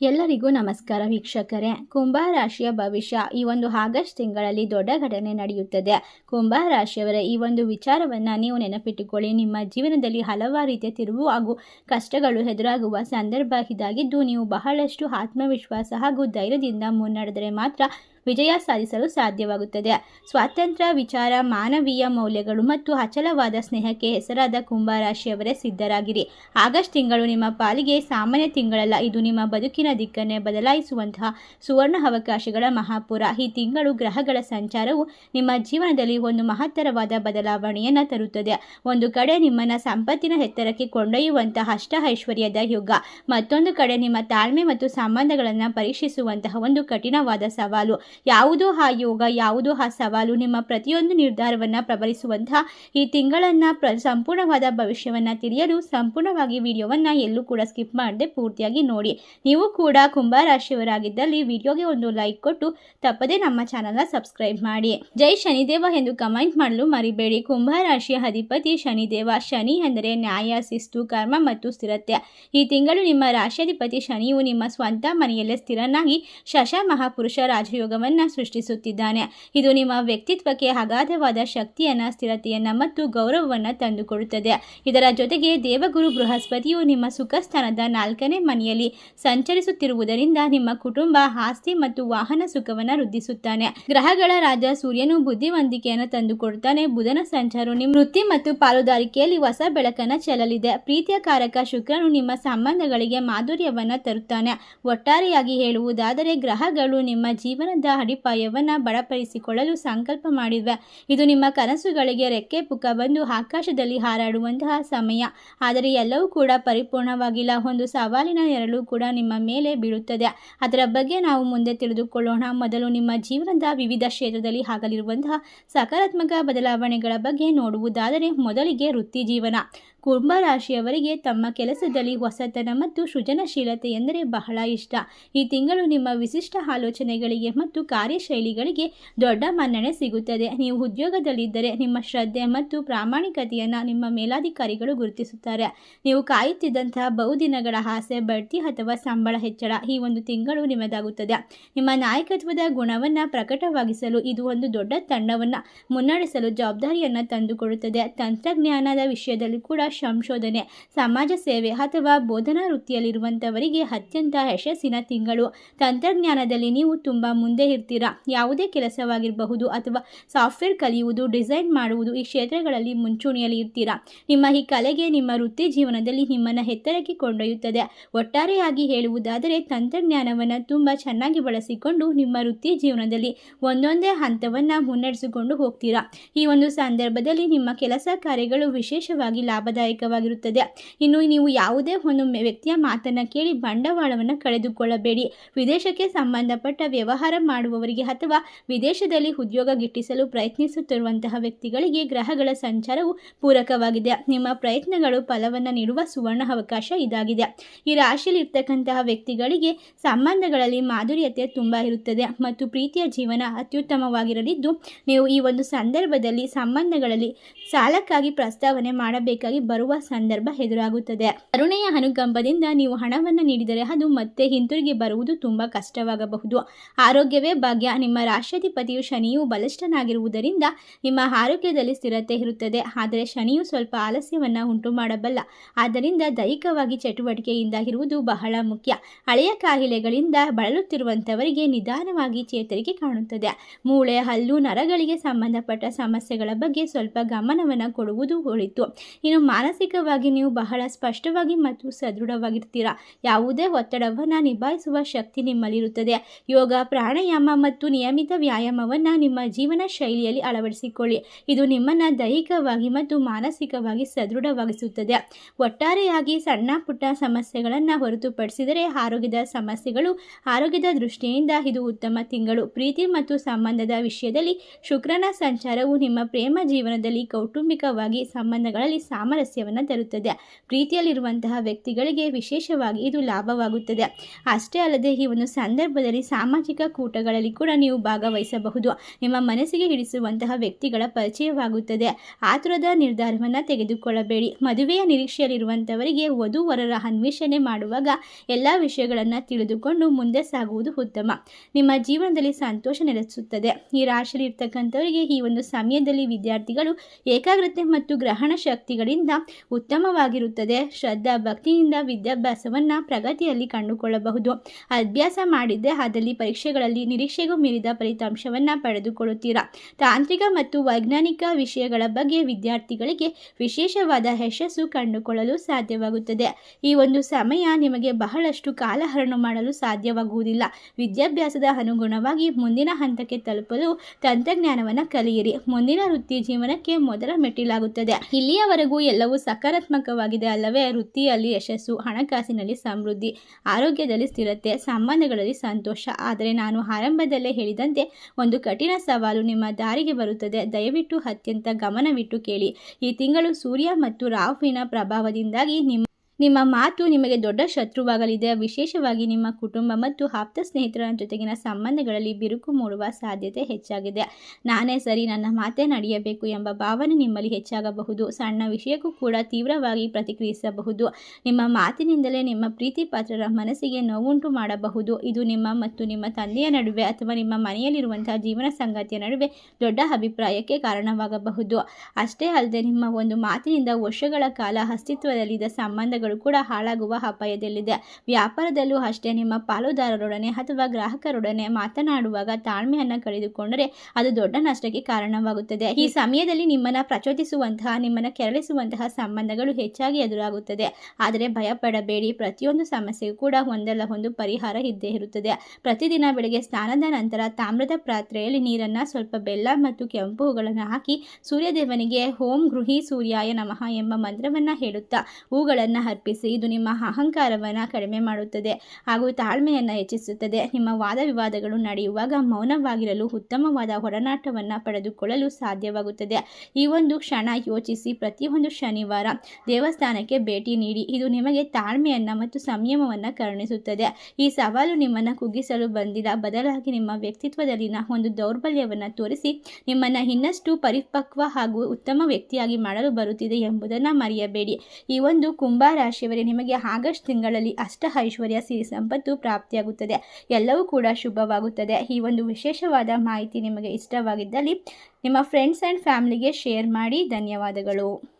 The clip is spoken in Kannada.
ಎಲ್ಲರಿಗೂ ನಮಸ್ಕಾರ ವೀಕ್ಷಕರೇ. ಕುಂಭ ರಾಶಿಯ ಭವಿಷ್ಯ ಈ ಒಂದು ಆಗಸ್ಟ್ ತಿಂಗಳಲ್ಲಿ ದೊಡ್ಡ ಘಟನೆ ನಡೆಯುತ್ತದೆ. ಕುಂಭ ರಾಶಿಯವರ, ಈ ಒಂದು ವಿಚಾರವನ್ನು ನೀವು ನೆನಪಿಟ್ಟುಕೊಳ್ಳಿ. ನಿಮ್ಮ ಜೀವನದಲ್ಲಿ ಹಲವಾರು ರೀತಿಯ ತಿರುವು ಹಾಗೂ ಕಷ್ಟಗಳು ಎದುರಾಗುವ ಸಂದರ್ಭ ಇದಾಗಿದ್ದು, ನೀವು ಬಹಳಷ್ಟು ಆತ್ಮವಿಶ್ವಾಸ ಹಾಗೂ ಧೈರ್ಯದಿಂದ ಮುನ್ನಡೆದರೆ ಮಾತ್ರ ವಿಜಯ ಸಾಧಿಸಲು ಸಾಧ್ಯವಾಗುತ್ತದೆ. ಸ್ವಾತಂತ್ರ್ಯ, ವಿಚಾರ, ಮಾನವೀಯ ಮೌಲ್ಯಗಳು ಮತ್ತು ಅಚಲವಾದ ಸ್ನೇಹಕ್ಕೆ ಹೆಸರಾದ ಕುಂಭರಾಶಿಯವರೇ ಸಿದ್ಧರಾಗಿರಿ. ಆಗಸ್ಟ್ ತಿಂಗಳು ನಿಮ್ಮ ಪಾಲಿಗೆ ಸಾಮಾನ್ಯ ತಿಂಗಳಲ್ಲ. ಇದು ನಿಮ್ಮ ಬದುಕಿನ ದಿಕ್ಕನ್ನೇ ಬದಲಾಯಿಸುವಂತಹ ಸುವರ್ಣ ಅವಕಾಶಗಳ ಮಹಾಪುರ. ಈ ತಿಂಗಳು ಗ್ರಹಗಳ ಸಂಚಾರವು ನಿಮ್ಮ ಜೀವನದಲ್ಲಿ ಒಂದು ಮಹತ್ತರವಾದ ಬದಲಾವಣೆಯನ್ನು ತರುತ್ತದೆ. ಒಂದು ಕಡೆ ನಿಮ್ಮನ್ನ ಸಂಪತ್ತಿನ ಎತ್ತರಕ್ಕೆ ಕೊಂಡೊಯ್ಯುವಂತಹ ಅಷ್ಟ ಐಶ್ವರ್ಯದ ಯುಗ. ಮತ್ತೊಂದು ಕಡೆ ನಿಮ್ಮ ತಾಳ್ಮೆ ಮತ್ತು ಸಂಬಂಧಗಳನ್ನು ಪರೀಕ್ಷಿಸುವಂತಹ ಒಂದು ಕಠಿಣವಾದ ಸವಾಲು. ಯಾವುದೋ ಆ ಯೋಗ, ಯಾವುದು ಆ ಸವಾಲು ನಿಮ್ಮ ಪ್ರತಿಯೊಂದು ನಿರ್ಧಾರವನ್ನು ಪ್ರಬಲಿಸುವಂತಹ ಈ ತಿಂಗಳನ್ನು ಪ್ರ ಸಂಪೂರ್ಣವಾದ ಭವಿಷ್ಯವನ್ನು ತಿಳಿಯಲು ಸಂಪೂರ್ಣವಾಗಿ ವಿಡಿಯೋವನ್ನು ಎಲ್ಲೂ ಕೂಡ ಸ್ಕಿಪ್ ಮಾಡದೆ ಪೂರ್ತಿಯಾಗಿ ನೋಡಿ. ನೀವು ಕೂಡ ಕುಂಭ ರಾಶಿಯವರಾಗಿದ್ದಲ್ಲಿ ವಿಡಿಯೋಗೆ ಒಂದು ಲೈಕ್ ಕೊಟ್ಟು ತಪ್ಪದೆ ನಮ್ಮ ಚಾನಲ್ನ ಸಬ್ಸ್ಕ್ರೈಬ್ ಮಾಡಿ. ಜೈ ಶನಿದೇವ ಎಂದು ಕಮೆಂಟ್ ಮಾಡಲು ಮರಿಬೇಡಿ. ಕುಂಭ ರಾಶಿಯ ಅಧಿಪತಿ ಶನಿದೇವ, ಶನಿ ಎಂದರೆ ನ್ಯಾಯ, ಶಿಸ್ತು, ಕರ್ಮ ಮತ್ತು ಸ್ಥಿರತೆ. ಈ ತಿಂಗಳು ನಿಮ್ಮ ರಾಶಿಯಾಧಿಪತಿ ಶನಿಯು ನಿಮ್ಮ ಸ್ವಂತ ಮನೆಯಲ್ಲೇ ಸ್ಥಿರನಾಗಿ ಶಶ ಮಹಾಪುರುಷ ರಾಜಯೋಗವನ್ನು ಸೃಷ್ಟಿಸುತ್ತಿದ್ದಾನೆ. ಇದು ನಿಮ್ಮ ವ್ಯಕ್ತಿತ್ವಕ್ಕೆ ಅಗಾಧವಾದ ಶಕ್ತಿಯನ್ನ, ಸ್ಥಿರತೆಯನ್ನ ಮತ್ತು ಗೌರವವನ್ನು ತಂದುಕೊಡುತ್ತದೆ. ಇದರ ಜೊತೆಗೆ ದೇವಗುರು ಬೃಹಸ್ಪತಿಯು ನಿಮ್ಮ ಸುಖ ಸ್ಥಾನದ ನಾಲ್ಕನೇ ಮನೆಯಲ್ಲಿ ಸಂಚರಿಸುತ್ತಿರುವುದರಿಂದ ನಿಮ್ಮ ಕುಟುಂಬ ಆಸ್ತಿ ಮತ್ತು ವಾಹನ ಸುಖವನ್ನು ವೃದ್ಧಿಸುತ್ತಾನೆ. ಗ್ರಹಗಳ ರಾಜ ಸೂರ್ಯನು ಬುದ್ಧಿವಂತಿಕೆಯನ್ನು ತಂದುಕೊಡುತ್ತಾನೆ. ಬುಧನ ಸಂಚಾರ ನಿಮ್ಮ ವೃತ್ತಿ ಮತ್ತು ಪಾಲುದಾರಿಕೆಯಲ್ಲಿ ಹೊಸ ಬೆಳಕನ್ನು ಚೆಲ್ಲಲಿದೆ. ಪ್ರೀತಿಯ ಕಾರಕ ಶುಕ್ರನು ನಿಮ್ಮ ಸಂಬಂಧಗಳಿಗೆ ಮಾಧುರ್ಯವನ್ನ ತರುತ್ತಾನೆ. ಒಟ್ಟಾರೆಯಾಗಿ ಹೇಳುವುದಾದರೆ ಗ್ರಹಗಳು ನಿಮ್ಮ ಜೀವನದ ಅಡಿಪಾಯವನ್ನು ಬಡಪಡಿಸಿಕೊಳ್ಳಲು ಸಂಕಲ್ಪ ಮಾಡಿದ್ವ. ಇದು ನಿಮ್ಮ ಕನಸುಗಳಿಗೆ ರೆಕ್ಕೆ ಪುಕ್ಕ ಬಂದು ಆಕಾಶದಲ್ಲಿ ಹಾರಾಡುವಂತಹ ಸಮಯ. ಆದರೆ ಎಲ್ಲವೂ ಕೂಡ ಪರಿಪೂರ್ಣವಾಗಿಲ್ಲ. ಒಂದು ಸವಾಲಿನ ನೆರಳು ಕೂಡ ನಿಮ್ಮ ಮೇಲೆ ಬೀಳುತ್ತದೆ. ಅದರ ಬಗ್ಗೆ ನಾವು ಮುಂದೆ ತಿಳಿದುಕೊಳ್ಳೋಣ. ಮೊದಲು ನಿಮ್ಮ ಜೀವನದ ವಿವಿಧ ಕ್ಷೇತ್ರದಲ್ಲಿ ಆಗಲಿರುವಂತಹ ಸಕಾರಾತ್ಮಕ ಬದಲಾವಣೆಗಳ ಬಗ್ಗೆ ನೋಡುವುದಾದರೆ ಮೊದಲಿಗೆ ವೃತ್ತಿ ಜೀವನ. ಕುಂಭ ರಾಶಿಯವರಿಗೆ ತಮ್ಮ ಕೆಲಸದಲ್ಲಿ ಹೊಸತನ ಮತ್ತು ಸೃಜನಶೀಲತೆ ಎಂದರೆ ಬಹಳ ಇಷ್ಟ. ಈ ತಿಂಗಳು ನಿಮ್ಮ ವಿಶಿಷ್ಟ ಆಲೋಚನೆಗಳಿಗೆ ಮತ್ತು ಕಾರ್ಯಶೈಲಿಗಳಿಗೆ ದೊಡ್ಡ ಮನ್ನಣೆ ಸಿಗುತ್ತದೆ. ನೀವು ಉದ್ಯೋಗದಲ್ಲಿದ್ದರೆ ನಿಮ್ಮ ಶ್ರದ್ಧೆ ಮತ್ತು ಪ್ರಾಮಾಣಿಕತೆಯನ್ನು ನಿಮ್ಮ ಮೇಲಾಧಿಕಾರಿಗಳು ಗುರುತಿಸುತ್ತಾರೆ. ನೀವು ಕಾಯುತ್ತಿದ್ದಂತಹ ಬಹುದಿನಗಳ ಆಸೆ, ಬಡ್ತಿ ಅಥವಾ ಸಂಬಳ ಹೆಚ್ಚಳ ಈ ಒಂದು ತಿಂಗಳು ನಿಮ್ಮದಾಗುತ್ತದೆ ನಿಮ್ಮ ನಾಯಕತ್ವದ ಗುಣವನ್ನು ಪ್ರಕಟವಾಗಿಸಲು ಇದು ಒಂದು ದೊಡ್ಡ ತಂಡವನ್ನು ಮುನ್ನಡೆಸಲು ಜವಾಬ್ದಾರಿಯನ್ನು ತಂದುಕೊಡುತ್ತದೆ. ತಂತ್ರಜ್ಞಾನದ ವಿಷಯದಲ್ಲಿ ಕೂಡ ಸಂಶೋಧನೆ, ಸಮಾಜ ಸೇವೆ ಅಥವಾ ಬೋಧನಾ ವೃತ್ತಿಯಲ್ಲಿರುವಂಥವರಿಗೆ ಅತ್ಯಂತ ಯಶಸ್ಸಿನ ತಿಂಗಳು. ತಂತ್ರಜ್ಞಾನದಲ್ಲಿ ನೀವು ತುಂಬ ಮುಂದೆ ಇರ್ತೀರಾ? ಯಾವುದೇ ಕೆಲಸವಾಗಿರಬಹುದು ಅಥವಾ ಸಾಫ್ಟ್ವೇರ್ ಕಲಿಯುವುದು, ಡಿಸೈನ್ ಮಾಡುವುದು ಈ ಕ್ಷೇತ್ರಗಳಲ್ಲಿ ಮುಂಚೂಣಿಯಲ್ಲಿ ಇರ್ತೀರಾ? ನಿಮ್ಮ ಈ ಕಲೆಗೆ ನಿಮ್ಮ ವೃತ್ತಿ ಜೀವನದಲ್ಲಿ ನಿಮ್ಮನ್ನು ಎತ್ತರಕ್ಕೆ ಕೊಂಡೊಯ್ಯುತ್ತದೆ. ಒಟ್ಟಾರೆಯಾಗಿ ಹೇಳುವುದಾದರೆ ತಂತ್ರಜ್ಞಾನವನ್ನು ತುಂಬ ಚೆನ್ನಾಗಿ ಬಳಸಿಕೊಂಡು ನಿಮ್ಮ ವೃತ್ತಿ ಜೀವನದಲ್ಲಿ ಒಂದೊಂದೇ ಹಂತವನ್ನು ಮುನ್ನಡೆಸಿಕೊಂಡು ಹೋಗ್ತೀರಾ? ಈ ಒಂದು ಸಂದರ್ಭದಲ್ಲಿ ನಿಮ್ಮ ಕೆಲಸ ಕಾರ್ಯಗಳು ವಿಶೇಷವಾಗಿ ಲಾಭದಾಯಕವಾಗಿರುತ್ತದೆ. ಇನ್ನು ನೀವು ಯಾವುದೇ ಒಂದು ವ್ಯಕ್ತಿಯ ಮಾತನ್ನು ಕೇಳಿ ಬಂಡವಾಳವನ್ನು ಕಳೆದುಕೊಳ್ಳಬೇಡಿ. ವಿದೇಶಕ್ಕೆ ಸಂಬಂಧಪಟ್ಟ ವ್ಯವಹಾರ ಮಾಡುವವರಿಗೆ ಅಥವಾ ವಿದೇಶದಲ್ಲಿ ಉದ್ಯೋಗ ಗಿಟ್ಟಿಸಲು ಪ್ರಯತ್ನಿಸುತ್ತಿರುವಂತಹ ವ್ಯಕ್ತಿಗಳಿಗೆ ಗ್ರಹಗಳ ಸಂಚಾರವು ಪೂರಕವಾಗಿದೆ. ನಿಮ್ಮ ಪ್ರಯತ್ನಗಳು ಫಲವನ್ನು ನೀಡುವ ಸುವರ್ಣ ಅವಕಾಶ ಇದಾಗಿದೆ. ಈ ರಾಶಿಯಲ್ಲಿ ಇರ್ತಕ್ಕಂತಹ ವ್ಯಕ್ತಿಗಳಿಗೆ ಸಂಬಂಧಗಳಲ್ಲಿ ಮಾಧುರ್ಯತೆ ತುಂಬ ಇರುತ್ತದೆ ಮತ್ತು ಪ್ರೀತಿಯ ಜೀವನ ಅತ್ಯುತ್ತಮವಾಗಿರಲಿದ್ದು, ನೀವು ಈ ಒಂದು ಸಂದರ್ಭದಲ್ಲಿ ಸಂಬಂಧಗಳಲ್ಲಿ ಸಾಲಕ್ಕಾಗಿ ಪ್ರಸ್ತಾವನೆ ಮಾಡಬೇಕಾಗಿ ಬರುವ ಸಂದರ್ಭ ಎದುರಾಗುತ್ತದೆ. ಕರುಣೆಯ ಅನುಕಂಪದಿಂದ ನೀವು ಹಣವನ್ನು ನೀಡಿದರೆ ಅದು ಮತ್ತೆ ಹಿಂತಿರುಗಿ ಬರುವುದು ತುಂಬ ಕಷ್ಟವಾಗಬಹುದು. ಆರೋಗ್ಯವೇ ಭಾಗ್ಯ, ನಿಮ್ಮ ರಾಷ್ಟ್ರಾಧಿಪತಿಯು ಶನಿಯು ಬಲಿಷ್ಠನಾಗಿರುವುದರಿಂದ ನಿಮ್ಮ ಆರೋಗ್ಯದಲ್ಲಿ ಸ್ಥಿರತೆ ಇರುತ್ತದೆ. ಆದರೆ ಶನಿಯು ಸ್ವಲ್ಪ ಆಲಸ್ಯವನ್ನು ಉಂಟು ಮಾಡಬಲ್ಲ ಆದ್ದರಿಂದ ದೈಹಿಕವಾಗಿ ಚಟುವಟಿಕೆಯಿಂದ ಇರುವುದು ಬಹಳ ಮುಖ್ಯ. ಹಳೆಯ ಕಾಯಿಲೆಗಳಿಂದ ಬಳಲುತ್ತಿರುವಂಥವರಿಗೆ ನಿಧಾನವಾಗಿ ಚೇತರಿಕೆ ಕಾಣುತ್ತದೆ. ಮೂಳೆ, ಹಲ್ಲು, ನರಗಳಿಗೆ ಸಂಬಂಧಪಟ್ಟ ಸಮಸ್ಯೆಗಳ ಬಗ್ಗೆ ಸ್ವಲ್ಪ ಗಮನವನ್ನು ಕೊಡುವುದು ಒಳಿತು. ಇನ್ನು ಮಾನಸಿಕವಾಗಿ ನೀವು ಬಹಳ ಸ್ಪಷ್ಟವಾಗಿ ಮತ್ತು ಸದೃಢವಾಗಿರ್ತೀರಾ? ಯಾವುದೇ ಒತ್ತಡವನ್ನು ನಿಭಾಯಿಸುವ ಶಕ್ತಿ ನಿಮ್ಮಲ್ಲಿರುತ್ತದೆ. ಯೋಗ, ಪ್ರಾಣಾಯಾಮ ಮತ್ತು ನಿಯಮಿತ ವ್ಯಾಯಾಮವನ್ನು ನಿಮ್ಮ ಜೀವನ ಶೈಲಿಯಲ್ಲಿ ಅಳವಡಿಸಿಕೊಳ್ಳಿ. ಇದು ನಿಮ್ಮನ್ನು ದೈಹಿಕವಾಗಿ ಮತ್ತು ಮಾನಸಿಕವಾಗಿ ಸದೃಢವಾಗಿಸುತ್ತದೆ. ಒಟ್ಟಾರೆಯಾಗಿ ಸಣ್ಣ ಪುಟ್ಟ ಸಮಸ್ಯೆಗಳನ್ನು ಹೊರತುಪಡಿಸಿದರೆ ಆರೋಗ್ಯದ ಸಮಸ್ಯೆಗಳು ಆರೋಗ್ಯದ ದೃಷ್ಟಿಯಿಂದ ಇದು ಉತ್ತಮ ತಿಂಗಳು. ಪ್ರೀತಿ ಮತ್ತು ಸಂಬಂಧದ ವಿಷಯದಲ್ಲಿ ಶುಕ್ರನ ಸಂಚಾರವು ನಿಮ್ಮ ಪ್ರೇಮ ಜೀವನದಲ್ಲಿ ಕೌಟುಂಬಿಕವಾಗಿ ಸಂಬಂಧಗಳಲ್ಲಿ ಸಾಮರಸ್ಯವನ್ನು ತರುತ್ತದೆ. ಪ್ರೀತಿಯಲ್ಲಿರುವಂತಹ ವ್ಯಕ್ತಿಗಳಿಗೆ ವಿಶೇಷವಾಗಿ ಇದು ಲಾಭವಾಗುತ್ತದೆ. ಅಷ್ಟೇ ಅಲ್ಲದೆ ಈ ಒಂದು ಸಂದರ್ಭದಲ್ಲಿ ಸಾಮಾಜಿಕ ಕೂಟಗಳು ಕಾರ್ಯಕ್ರಮಗಳಲ್ಲಿ ಕೂಡ ನೀವು ಭಾಗವಹಿಸಬಹುದು. ನಿಮ್ಮ ಮನಸ್ಸಿಗೆ ಹಿಡಿಸುವಂತಹ ವ್ಯಕ್ತಿಗಳ ಪರಿಚಯವಾಗುತ್ತದೆ. ಆತುರದ ನಿರ್ಧಾರವನ್ನು ತೆಗೆದುಕೊಳ್ಳಬೇಡಿ. ಮದುವೆಯ ನಿರೀಕ್ಷೆಯಲ್ಲಿರುವಂಥವರಿಗೆ ವಧುವರರ ಅನ್ವೇಷಣೆ ಮಾಡುವಾಗ ಎಲ್ಲ ವಿಷಯಗಳನ್ನು ತಿಳಿದುಕೊಂಡು ಮುಂದೆ ಸಾಗುವುದು ಉತ್ತಮ. ನಿಮ್ಮ ಜೀವನದಲ್ಲಿ ಸಂತೋಷ ನೆಲೆಸುತ್ತದೆ. ಈ ರಾಶಿಯಲ್ಲಿ ಇರ್ತಕ್ಕಂಥವರಿಗೆ ಈ ಒಂದು ಸಮಯದಲ್ಲಿ ವಿದ್ಯಾರ್ಥಿಗಳು ಏಕಾಗ್ರತೆ ಮತ್ತು ಗ್ರಹಣ ಶಕ್ತಿಗಳಿಂದ ಉತ್ತಮವಾಗಿರುತ್ತದೆ. ಶ್ರದ್ಧಾ ಭಕ್ತಿಯಿಂದ ವಿದ್ಯಾಭ್ಯಾಸವನ್ನು ಪ್ರಗತಿಯಲ್ಲಿ ಕಂಡುಕೊಳ್ಳಬಹುದು. ಅಭ್ಯಾಸ ಮಾಡಿದ್ದೆ ಅದರಲ್ಲಿ ಪರೀಕ್ಷೆಗಳಲ್ಲಿ ನಿರೀಕ್ಷೆಗೂ ಮೀರಿದ ಫಲಿತಾಂಶವನ್ನು ಪಡೆದುಕೊಳ್ಳುತ್ತೀರಾ? ತಾಂತ್ರಿಕ ಮತ್ತು ವೈಜ್ಞಾನಿಕ ವಿಷಯಗಳ ಬಗ್ಗೆ ವಿದ್ಯಾರ್ಥಿಗಳಿಗೆ ವಿಶೇಷವಾದ ಯಶಸ್ಸು ಕಂಡುಕೊಳ್ಳಲು ಸಾಧ್ಯವಾಗುತ್ತದೆ. ಈ ಒಂದು ಸಮಯ ನಿಮಗೆ ಬಹಳಷ್ಟು ಕಾಲಹರಣ ಮಾಡಲು ಸಾಧ್ಯವಾಗುವುದಿಲ್ಲ. ವಿದ್ಯಾಭ್ಯಾಸದ ಅನುಗುಣವಾಗಿ ಮುಂದಿನ ಹಂತಕ್ಕೆ ತಲುಪಲು ತಂತ್ರಜ್ಞಾನವನ್ನು ಕಲಿಯಿರಿ. ಮುಂದಿನ ವೃತ್ತಿ ಜೀವನಕ್ಕೆ ಮೊದಲ ಮೆಟ್ಟಿಲಾಗುತ್ತದೆ. ಇಲ್ಲಿಯವರೆಗೂ ಎಲ್ಲವೂ ಸಕಾರಾತ್ಮಕವಾಗಿದೆ ಅಲ್ಲವೇ? ವೃತ್ತಿಯಲ್ಲಿ ಯಶಸ್ಸು, ಹಣಕಾಸಿನಲ್ಲಿ ಸಮೃದ್ಧಿ, ಆರೋಗ್ಯದಲ್ಲಿ ಸ್ಥಿರತೆ, ಸಂಬಂಧಗಳಲ್ಲಿ ಸಂತೋಷ. ಆದರೆ ನಾನು ಆರಂಭದಲ್ಲೇ ಹೇಳಿದಂತೆ, ಒಂದು ಕಠಿಣ ಸವಾಲು ನಿಮ್ಮ ದಾರಿಗೆ ಬರುತ್ತದೆ. ದಯವಿಟ್ಟು ಅತ್ಯಂತ ಗಮನವಿಟ್ಟು ಕೇಳಿ. ಈ ತಿಂಗಳು ಸೂರ್ಯ ಮತ್ತು ರಾಹುವಿನ ಪ್ರಭಾವದಿಂದಾಗಿ ನಿಮ್ಮ ನಿಮ್ಮ ಮಾತು ನಿಮಗೆ ದೊಡ್ಡ ಶತ್ರುವಾಗಲಿದೆ. ವಿಶೇಷವಾಗಿ ನಿಮ್ಮ ಕುಟುಂಬ ಮತ್ತು ಆಪ್ತ ಸ್ನೇಹಿತರ ಜೊತೆಗಿನ ಸಂಬಂಧಗಳಲ್ಲಿ ಬಿರುಕು ಮೂಡುವ ಸಾಧ್ಯತೆ ಹೆಚ್ಚಾಗಿದೆ. ನಾನೇ ಸರಿ, ನನ್ನ ಮಾತೇ ನಡೆಯಬೇಕು ಎಂಬ ಭಾವನೆ ನಿಮ್ಮಲ್ಲಿ ಹೆಚ್ಚಾಗಬಹುದು. ಸಣ್ಣ ವಿಷಯಕ್ಕೂ ಕೂಡ ತೀವ್ರವಾಗಿ ಪ್ರತಿಕ್ರಿಯಿಸಬಹುದು. ನಿಮ್ಮ ಮಾತಿನಿಂದಲೇ ನಿಮ್ಮ ಪ್ರೀತಿ ಪಾತ್ರರ ಮನಸ್ಸಿಗೆ ನೋವುಂಟು ಮಾಡಬಹುದು. ಇದು ನಿಮ್ಮ ಮತ್ತು ನಿಮ್ಮ ತಂದೆಯ ನಡುವೆ ಅಥವಾ ನಿಮ್ಮ ಮನೆಯಲ್ಲಿರುವಂತಹ ಜೀವನ ಸಂಗಾತಿಯ ನಡುವೆ ದೊಡ್ಡ ಅಭಿಪ್ರಾಯಕ್ಕೆ ಕಾರಣವಾಗಬಹುದು. ಅಷ್ಟೇ ಅಲ್ಲದೆ ನಿಮ್ಮ ಒಂದು ಮಾತಿನಿಂದ ವರ್ಷಗಳ ಕಾಲ ಅಸ್ತಿತ್ವದಲ್ಲಿದ್ದ ಸಂಬಂಧಗಳು ಕೂಡ ಹಾಳಾಗುವ ಅಪಾಯದಲ್ಲಿದೆ. ವ್ಯಾಪಾರದಲ್ಲೂ ಅಷ್ಟೇ ನಿಮ್ಮ ಪಾಲುದಾರರೊಡನೆ ಅಥವಾ ಗ್ರಾಹಕರೊಡನೆ ಮಾತನಾಡುವಾಗ ತಾಳ್ಮೆಯನ್ನು ಕಳೆದುಕೊಂಡರೆ ಅದು ದೊಡ್ಡ ನಷ್ಟಕ್ಕೆ ಕಾರಣವಾಗುತ್ತದೆ. ಈ ಸಮಯದಲ್ಲಿ ನಿಮ್ಮನ್ನು ಪ್ರಚೋದಿಸುವಂತಹ, ನಿಮ್ಮನ್ನು ಕೆರಳಿಸುವಂತಹ ಸಂಬಂಧಗಳು ಹೆಚ್ಚಾಗಿ ಎದುರಾಗುತ್ತದೆ. ಆದರೆ ಭಯಪಡಬೇಡಿ, ಪ್ರತಿಯೊಂದು ಸಮಸ್ಯೆಗೂ ಕೂಡ ಒಂದಲ್ಲ ಒಂದು ಪರಿಹಾರ ಇದ್ದೇ ಇರುತ್ತದೆ. ಪ್ರತಿದಿನ ಬೆಳಗ್ಗೆ ಸ್ನಾನದ ನಂತರ ತಾಮ್ರದ ಪಾತ್ರೆಯಲ್ಲಿ ನೀರನ್ನು ಸ್ವಲ್ಪ ಬೆಲ್ಲ ಮತ್ತು ಕೆಂಪು ಹೂಗಳನ್ನು ಹಾಕಿ ಸೂರ್ಯದೇವನಿಗೆ, ಓಂ ಗೃಹಿ ಸೂರ್ಯಾಯ ನಮಃ ಎಂಬ ಮಂತ್ರವನ್ನು ಹೇಳುತ್ತಾ ಹೂಗಳನ್ನು ಅರ್ಪಿಸಿ ಇದು ನಿಮ್ಮ ಅಹಂಕಾರವನ್ನು ಕಡಿಮೆ ಮಾಡುತ್ತದೆ ಹಾಗೂ ತಾಳ್ಮೆಯನ್ನು ಹೆಚ್ಚಿಸುತ್ತದೆ. ನಿಮ್ಮ ವಾದ ವಿವಾದಗಳು ನಡೆಯುವಾಗ ಮೌನವಾಗಿರಲು ಉತ್ತಮವಾದ ಒಡನಾಟವನ್ನು ಪಡೆದುಕೊಳ್ಳಲು ಸಾಧ್ಯವಾಗುತ್ತದೆ. ಈ ಒಂದು ಕ್ಷಣ ಯೋಚಿಸಿ ಪ್ರತಿಯೊಂದು ಶನಿವಾರ ದೇವಸ್ಥಾನಕ್ಕೆ ಭೇಟಿ ನೀಡಿ, ಇದು ನಿಮಗೆ ತಾಳ್ಮೆಯನ್ನು ಮತ್ತು ಸಂಯಮವನ್ನು ಕರುಣಿಸುತ್ತದೆ. ಈ ಸವಾಲು ನಿಮ್ಮನ್ನು ಕುಗ್ಗಿಸಲು ಬಂದಿಲ್ಲ. ಬದಲಾಗಿ ನಿಮ್ಮ ವ್ಯಕ್ತಿತ್ವದಲ್ಲಿನ ಒಂದು ದೌರ್ಬಲ್ಯವನ್ನು ತೋರಿಸಿ ನಿಮ್ಮನ್ನು ಇನ್ನಷ್ಟು ಪರಿಪಕ್ವ ಹಾಗೂ ಉತ್ತಮ ವ್ಯಕ್ತಿಯಾಗಿ ಮಾಡಲು ಬರುತ್ತಿದೆ ಎಂಬುದನ್ನು ಮರೆಯಬೇಡಿ. ಈ ಒಂದು ಕುಂಭ ರಾಶಿಯವರೇ, ನಿಮಗೆ ಆಗಸ್ಟ್ ತಿಂಗಳಲ್ಲಿ ಅಷ್ಟ ಐಶ್ವರ್ಯ ಸಿರಿ ಸಂಪತ್ತು ಪ್ರಾಪ್ತಿಯಾಗುತ್ತದೆ. ಎಲ್ಲವೂ ಕೂಡ ಶುಭವಾಗುತ್ತದೆ. ಈ ಒಂದು ವಿಶೇಷವಾದ ಮಾಹಿತಿ ನಿಮಗೆ ಇಷ್ಟವಾಗಿದ್ದಲ್ಲಿ ನಿಮ್ಮ ಫ್ರೆಂಡ್ಸ್ ಆ್ಯಂಡ್ ಫ್ಯಾಮಿಲಿಗೆ ಶೇರ್ ಮಾಡಿ. ಧನ್ಯವಾದಗಳು.